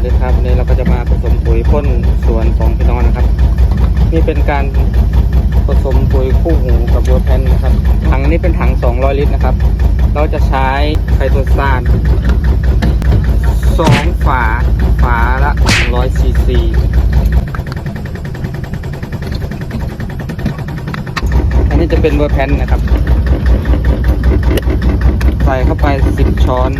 วัสดีครับวันนี้เราก็จะมาผสมปุ๋ยพ่นสวนของพี่น้องนะครับ นี่เป็นการผสมปุ๋ยคู่หูกับวัวแพนนะครับถังนี้เป็นถัง 200 ลิตรนะครับ เราจะใช้ไคโตซานสองฝาฝาละ100ซีซีอันนี้จะเป็นเวอร์แพนนะครับ ใส่เข้าไป 10 ช้อน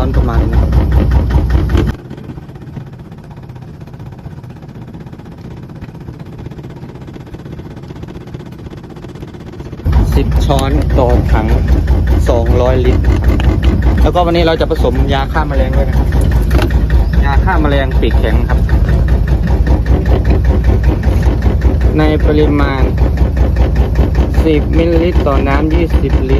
ซ้อนประมาณนี้นะครับช้อนต่อถัง200ลิตรนะครับแล้วก็วันนี้เราจะผสมยาฆ่าแมลงด้วยนะครับ ยาฆ่าแมลงปีกแข็งครับ ในปริมาณ10มิลลิลิตรต่อน้ำ20ลิตรใส่ฝาหนึ่ง